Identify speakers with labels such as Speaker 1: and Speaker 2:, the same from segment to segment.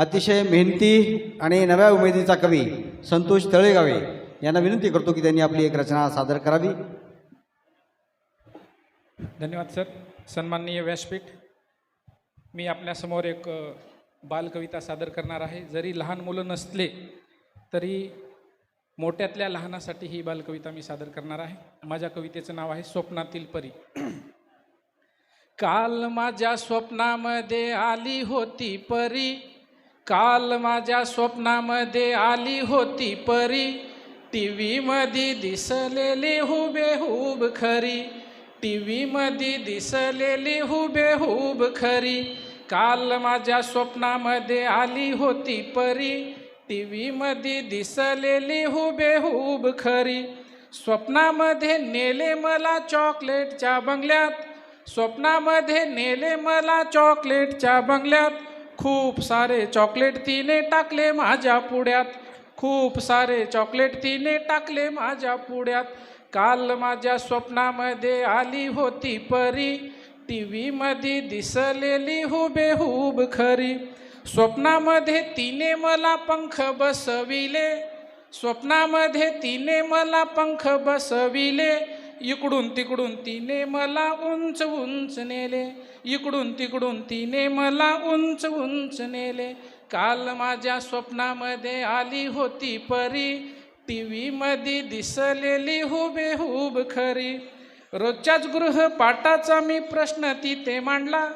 Speaker 1: अतिशय मेहनती आणि नव्या उमेदीचा कवी संतोष तळेगावे यांना विनंती करतो की त्यांनी आपली एक रचना सादर करावी.
Speaker 2: धन्यवाद सर. सन्माननीय व्यासपीठ मी आपल्यासमोर एक बालकविता सादर करणार आहे. जरी लहान मुलं नसले तरी मोठ्यातल्या लहानासाठी ही बालकविता मी सादर करणार आहे. माझ्या कवितेचं नाव आहे स्वप्नातील परी. काल माझ्या स्वप्नामध्ये आली होती परी. काल माझ्या स्वप्नामध्ये आली होती परी. टी व्हीमध्ये दिसलेली हुबेहूब खरी. टी व्हीमध्ये दिसलेली हुबेहूब खरी. काल माझ्या स्वप्नामध्ये आली होती परी. टी व्हीमध्ये दिसलेली हुबेहूब खरी. स्वप्नामध्ये नेले मला चॉकलेटच्या बंगल्यात. स्वप्नामध्ये नेले मला चॉकलेटच्या बंगल्यात. खूप सारे चॉकलेट तिने टाकले माझ्या पुड्यात खूप सारे चॉकलेट तिने टाकले माझ्या पुड्यात काल माझ्या स्वप्नामध्ये आली होती परी. टी व्हीमध्ये दिसलेली हुबेहूब खरी. स्वप्नामध्ये तिने मला पंख बसविले. स्वप्नामध्ये तिने मला पंख बसविले. इकडून तिकडून तिने मला उंच उंच नेले. इकडून तिकडून तिने मला उंच उंच नेले. काल माझ्या स्वप्नामध्ये आली होती परी. टी व्हीमध्ये दिसलेली हुबेहूब खरी. रोजच्याच गृहपाठाचा मी प्रश्न तिथे मांडला.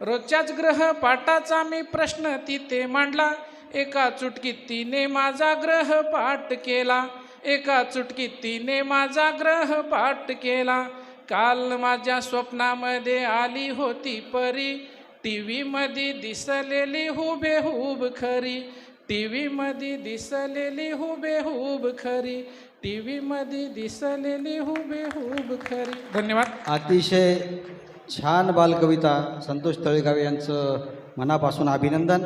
Speaker 2: रोजच्याच ग्रहपाठाचा मी प्रश्न तिथे मांडला. एका चुटकीत तिने माझा ग्रहपाठ केला. एका चुटकीत तिने माझा ग्रह पाठ केला. काल माझ्या स्वप्नामध्ये आली होती परी. टी व्हीमध्ये दिसलेली हुबेहूब खरी. टी व्हीमध्ये दिसलेली हुबेहूब खरी. टी व्हीमध्ये दिसलेली हुबेहूब खरी. धन्यवाद.
Speaker 1: अतिशय छान बालकविता संतोष तळेगाव यांचं मनापासून अभिनंदन.